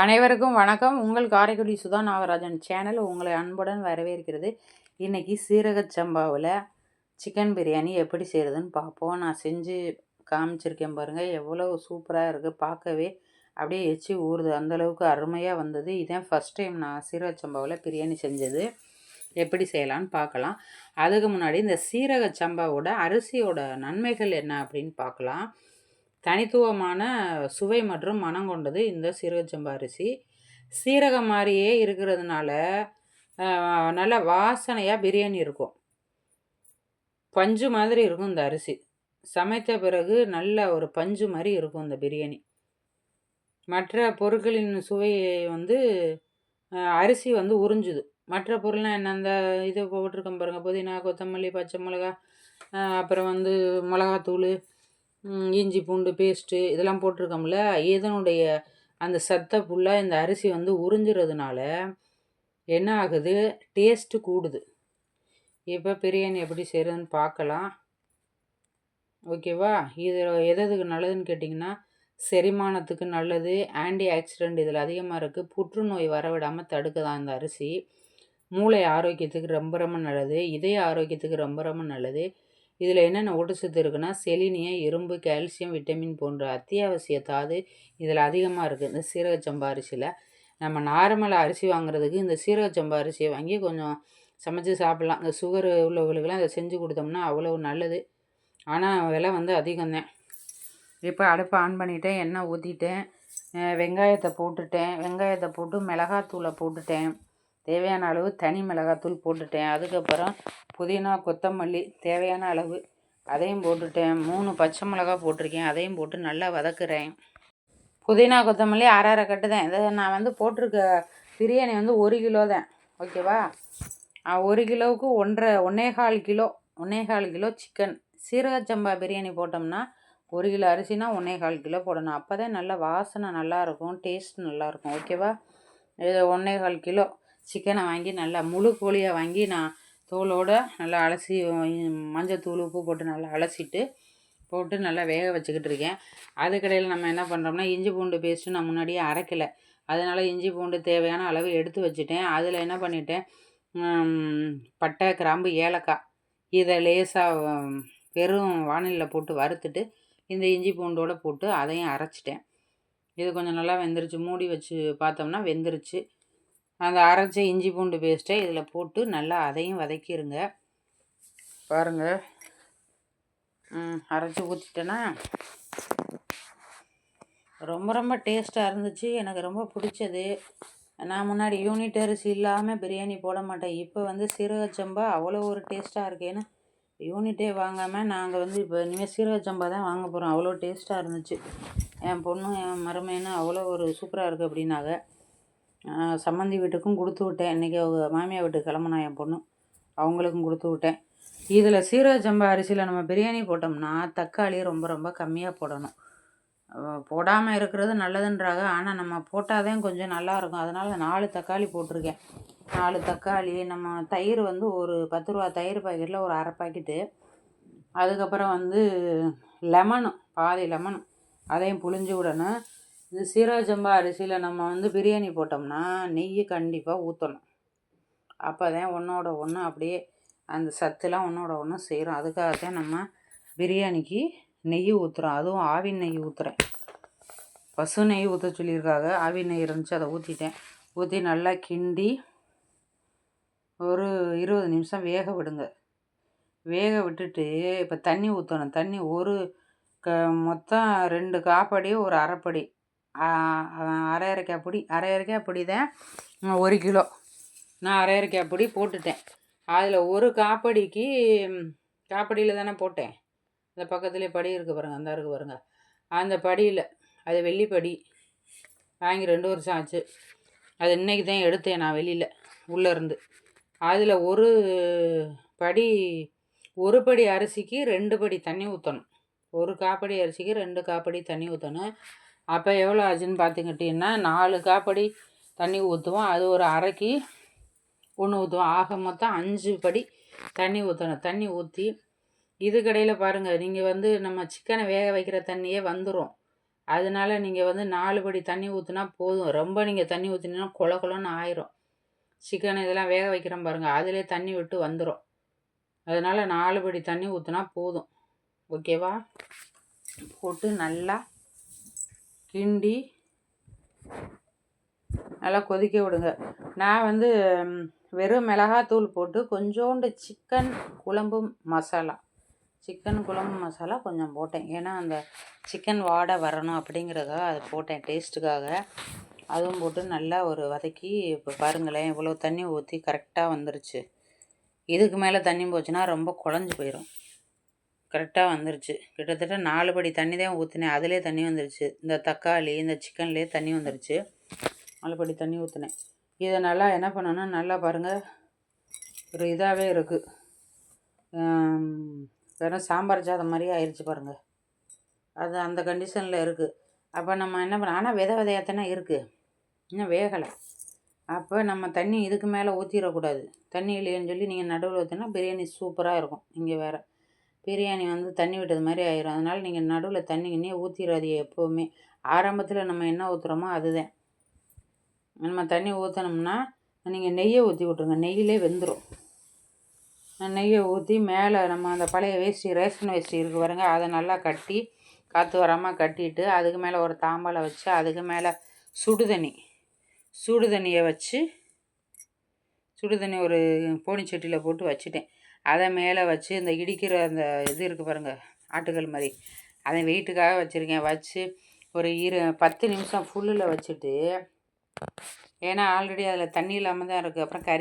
அனைவருக்கும் வணக்கம். உங்கள் காரைக்குடி சுதா நாகராஜன் சேனல் உங்களை அன்புடன் வரவேற்கிறது. இன்றைக்கி சீரகச் சம்பாவில் சிக்கன் பிரியாணி எப்படி செய்கிறதுன்னு பார்ப்போம். நான் செஞ்சு காமிச்சிருக்கேன் பாருங்கள் எவ்வளோ சூப்பராக இருக்குது பார்க்கவே அப்படியே எச்சு ஊறுது. அந்தளவுக்கு அருமையாக வந்தது. இதான் ஃபஸ்ட் டைம் நான் சீரக சம்பாவில் பிரியாணி செஞ்சது. எப்படி செய்யலான்னு பார்க்கலாம். அதுக்கு முன்னாடி இந்த சீரக சம்பாவோட அரிசியோட நன்மைகள் என்ன அப்படின்னு பார்க்கலாம். தனித்துவமான சுவை மற்றும் மனம் கொண்டது இந்த சீரகச்சம்பா அரிசி. சீரகம் மாதிரியே இருக்கிறதுனால நல்ல வாசனையாக பிரியாணி இருக்கும். பஞ்சு மாதிரி இருக்கும் இந்த அரிசி. சமைத்த பிறகு நல்ல ஒரு பஞ்சு மாதிரி இருக்கும் இந்த பிரியாணி. மற்ற பொருட்களின் சுவையை வந்து அரிசி வந்து உறிஞ்சுது. மற்ற பொருள்லாம் என்ன? அந்த இது போட்டிருக்கோம் பாருங்கள் புதினா கொத்தமல்லி பச்சை மிளகா அப்புறம் வந்து மிளகாத்தூள் இஞ்சி பூண்டு பேஸ்ட்டு இதெல்லாம் போட்டிருக்கோம்ல. இதனுடைய அந்த சத்தை ஃபுல்லாக இந்த அரிசி வந்து உறிஞ்சுறதுனால என்ன ஆகுது? டேஸ்ட்டு கூடுது. இப்போ பிரியாணி எப்படி செய்கிறதுன்னு பார்க்கலாம். ஓகேவா இது எதுக்கு நல்லதுன்னு கேட்டிங்கன்னா செரிமானத்துக்கு நல்லது. ஆன்டி ஆக்சிடெண்ட் இதில் அதிகமாக இருக்குது புற்றுநோய் வரவிடாமல் தடுக்குதான் இந்த அரிசி. மூளை ஆரோக்கியத்துக்கு ரொம்ப ரொம்ப நல்லது. இதய ஆரோக்கியத்துக்கு ரொம்ப ரொம்ப நல்லது. இதில் என்னென்ன ஊட்டச்சத்து இருக்குன்னா செலினியம் இரும்பு கால்சியம் விட்டமின் போன்ற அத்தியாவசிய தாது இதில் அதிகமாக இருக்குது. இந்த சீரக சம்பா அரிசியில். நம்ம நார்மலாக அரிசி வாங்குறதுக்கு இந்த சீரக சம்பா அரிசியை வாங்கி கொஞ்சம் சமைச்சு சாப்பிட்லாம். இந்த சுகர் உள்ளவர்களுக்கெல்லாம் அதை செஞ்சு கொடுத்தோம்னா அவ்வளோ நல்லது. ஆனால் விலை வந்து அதிகம்தான். இப்போ அடுப்பை ஆன் பண்ணிவிட்டேன் எண்ணெய் ஊற்றிட்டேன். வெங்காயத்தை போட்டுட்டேன். வெங்காயத்தை போட்டு மிளகாத்தூளை போட்டுட்டேன். தேவையான அளவு தனி மிளகாத்தூள் போட்டுட்டேன். அதுக்கப்புறம் புதினா கொத்தமல்லி தேவையான அளவு அதையும் போட்டுட்டேன். மூணு பச்சை மிளகா போட்டிருக்கேன். அதையும் போட்டு நல்லா வதக்குறேன். புதினா கொத்தமல்லி அரை அரை கட்டு தான். இதை நான் வந்து போட்டிருக்க பிரியாணி வந்து ஒரு கிலோ தான். ஓகேவா? ஒரு கிலோவுக்கு ஒன்றரை ஒன்னேகால் கிலோ ஒன்னேகால் கிலோ சிக்கன். சீரகச்சம்பா பிரியாணி போட்டோம்னா ஒரு கிலோ அரிசினா ஒன்னேகால் கிலோ போடணும். அப்போ தான் நல்லா வாசனை நல்லாயிருக்கும் டேஸ்ட் நல்லாயிருக்கும் ஓகேவா? இது ஒன்னேகால் கிலோ. சிக்கனை வாங்கி நல்லா முழு கோழியை வாங்கி நான் தோலோடு நல்லா அலசி மஞ்சத்தூள் உப்பு போட்டு நல்லா அலசிட்டு போட்டு நல்லா வேக வச்சுக்கிட்டு இருக்கேன். அதுக்கடையில் நம்ம என்ன பண்ணுறோம்னா இஞ்சி பூண்டு பேஸ்ட்டு நான் முன்னாடியே அரைக்கலை. அதனால் இஞ்சி பூண்டு தேவையான அளவு எடுத்து வச்சுட்டேன். அதில் என்ன பண்ணிட்டேன் பட்டை கிராம்பு ஏலக்காய் இதை லேசாக வெறும் வானிலையில் போட்டு வறுத்துட்டு இந்த இஞ்சி பூண்டோடு போட்டு அதையும் அரைச்சிட்டேன். இது கொஞ்சம் நல்லா வெந்துருச்சு. மூடி வச்சு பார்த்தோம்னா வெந்துருச்சு. அந்த அரைச்ச இஞ்சி பூண்டு பேஸ்ட்டை இதில் போட்டு நல்லா அதையும் வதக்கிடுங்க பாருங்கள் அரைச்சி ஊற்றிட்டேன்னா ரொம்ப ரொம்ப டேஸ்ட்டாக இருந்துச்சு. எனக்கு ரொம்ப பிடிச்சது. நான் முன்னாடி யூனிட் அரிசி இல்லாமல் பிரியாணி போட மாட்டேன். இப்போ வந்து சீரகச்சம்பா அவ்வளோ ஒரு டேஸ்ட்டாக இருக்கேன்னு யூனிட்டே வாங்காமல் நாங்கள் வந்து இப்போ இனிமேல் சீரகச்சம்பா தான் வாங்க போகிறோம் அவ்வளோ டேஸ்ட்டாக இருந்துச்சு. என் பொண்ணும் என் மருமையனும் அவ்வளோ ஒரு சூப்பராக இருக்குது அப்படின்னாங்க. சம்மந்தி வீட்டுக்கும் கொடுத்து விட்டேன். இன்றைக்கி அவங்க மாமியார் வீட்டுக்கு கிளம்புனா என் பொண்ணு. அவங்களுக்கும் கொடுத்து விட்டேன். இதில் சீரக சம்பா அரிசியில் நம்ம பிரியாணி போட்டோம்னா தக்காளி ரொம்ப ரொம்ப கம்மியாக போடணும். போடாமல் இருக்கிறது நல்லதுன்றாங்க. ஆனால் நம்ம போட்டால் தான் கொஞ்சம் நல்லாயிருக்கும் அதனால் நாலு தக்காளி போட்டிருக்கேன். நாலு தக்காளி நம்ம தயிர் வந்து ஒரு பத்து ரூபா தயிர் பாக்கெட்டில் ஒரு அரை பாக்கெட்டு. அதுக்கப்புறம் வந்து லெமனும் பாதி லெமனும் அதையும் புழிஞ்சு விடணும். இந்த சீராஜம்பா அரிசியில் நம்ம வந்து பிரியாணி போட்டோம்னா நெய் கண்டிப்பாக ஊற்றணும் அப்போ தான் ஒன்றோட ஒன்று அப்படியே அந்த சத்துலாம் ஒன்றோட ஒன்று செய்கிறோம் அதுக்காக தான் நம்ம பிரியாணிக்கு நெய் ஊற்றுறோம் அதுவும் ஆவின் நெய் ஊற்றுறேன் பசு நெய் ஊற்ற சொல்லியிருக்காங்க. ஆவின் நெய் இருந்துச்சு அதை ஊற்றிட்டேன் ஊற்றி நல்லா கிண்டி ஒரு இருபது நிமிஷம் வேக விடுங்க. வேக விட்டுட்டு இப்போ தண்ணி ஊற்றணும் தண்ணி ஒரு க மொத்தம் ரெண்டு காப்படி ஒரு அரைப்படி. அரை அரைக்காய் பொடி அரை அரைக்காய் பொடி தான் ஒரு கிலோ. நான் அரை அரைக்காய் பொடி போட்டுட்டேன். அதில் ஒரு காப்படிக்கு காப்படியில் தானே போட்டேன். இந்த பக்கத்துலேயே படி இருக்குது பாருங்கள் அந்த இருக்குது பாருங்கள் அந்த படியில் அது வெள்ளிப்படி வாங்கி ரெண்டு வருஷம் ஆச்சு. அது இன்றைக்கி தான் எடுத்தேன் நான் வெளியில் உள்ளேருந்து அதில் ஒரு படி ஒரு படி அரிசிக்கு ரெண்டு படி தண்ணி ஊற்றணும் ஒரு காப்படி அரிசிக்கு ரெண்டு காப்படி தண்ணி ஊற்றணும் அப்போ எவ்வளோ ஆச்சுன்னு பார்த்துக்கிட்டிங்கன்னா நாலு காப்படி தண்ணி ஊற்றுவோம் அது ஒரு அரைக்கி ஒன்று ஊற்றுவோம் ஆக மொத்தம் அஞ்சு படி தண்ணி ஊற்றணும் தண்ணி ஊற்றி இதுக்கடையில் பாருங்கள் நீங்கள் வந்து நம்ம சிக்கனை வேக வைக்கிற தண்ணியே வந்துடும் அதனால நீங்கள் வந்து நாலு படி தண்ணி ஊற்றினா போதும். ரொம்ப நீங்கள் தண்ணி ஊற்றினீங்கன்னா கொல கொலன்னு ஆயிரும். சிக்கன் இதெல்லாம் வேக வைக்கிறோம் பாருங்கள் அதிலே தண்ணி விட்டு வந்துடும் அதனால் நாலு படி தண்ணி ஊற்றினா போதும். ஓகேவா? போட்டு நல்லா கிண்டி நல்லா கொதிக்க விடுங்க. நான் வந்து வெறும் மிளகாத்தூள் போட்டு கொஞ்சோண்டு சிக்கன் குழம்பு மசாலா. சிக்கன் குழம்பு மசாலா கொஞ்சம் போட்டேன். ஏன்னா அந்த சிக்கன் வாடை வரணும் அப்படிங்கிறதுக்காக அது போட்டேன் டேஸ்ட்டுக்காக. அதுவும் போட்டு நல்லா ஒரு வதக்கி இப்போ பாருங்களேன் இவ்வளோ தண்ணி ஊற்றி கரெக்டாக வந்துருச்சு. இதுக்கு மேலே தண்ணி போச்சுன்னா ரொம்ப குழஞ்சி போயிடும் கரெக்டாக வந்துருச்சு. கிட்டத்தட்ட நாலு படி தண்ணி தான் ஊற்றினேன் அதிலே தண்ணி வந்துருச்சு. இந்த தக்காளி இந்த சிக்கன்லேயே தண்ணி வந்துருச்சு. நாலு படி தண்ணி ஊற்றினேன் இதை நல்லா என்ன பண்ணணும் நல்லா பாருங்கள் ஒரு இதாகவே இருக்குது வெறும் சாம்பார் சாதம் மாதிரியே ஆயிடுச்சு பாருங்கள் அது அந்த கண்டிஷனில் இருக்குது அப்போ நம்ம என்ன பண்ண ஆனால் வித விதையாத்தானே இருக்குது இன்னும் வேகலை. அப்போ நம்ம தண்ணி இதுக்கு மேலே ஊற்றிடக்கூடாது தண்ணி இல்லையேன்னு சொல்லி நீங்கள் நடுவில் ஊற்றினா பிரியாணி சூப்பராக இருக்கும். இங்கே வேறு. பிரியாணி வந்து தண்ணி விட்டது மாதிரி ஆயிரும். அதனால் நீங்கள் நடுவில் தண்ணி கிண்ணியே ஊற்றிடாதீங்க எப்போவுமே. ஆரம்பத்தில் நம்ம என்ன ஊற்றுறோமோ அதுதான். நம்ம தண்ணி ஊற்றினோம்னா நீங்கள் நெய்யை ஊற்றி விட்ருங்க நெய்யிலே வெந்துடும் நெய்யை ஊற்றி மேலே நம்ம அந்த பழைய வேஷ்டி ரேஷன் வேஷ்டி இருக்குது பாருங்க அதை நல்லா கட்டி காற்று வராமல் கட்டிட்டு அதுக்கு மேலே ஒரு தாம்பாலை வச்சு அதுக்கு மேலே சுடு தண்ணி சுடு தண்ணியை வச்சு சுடு தண்ணி ஒரு போனி சட்டியில் போட்டு வச்சுட்டேன். அதை மேலே வச்சு இந்த இடிக்கிற அந்த இது இருக்குது பாருங்கள் ஆட்டுக்கல் மாதிரி. அதை வெயிட்டுக்காக வச்சுருக்கேன். வச்சு ஒரு இரு பத்து நிமிஷம் ஃபுல்லில் வச்சுட்டு ஏன்னா ஆல்ரெடி அதில் தண்ணி இல்லாமல் தான் இருக்குது அப்புறம் கறி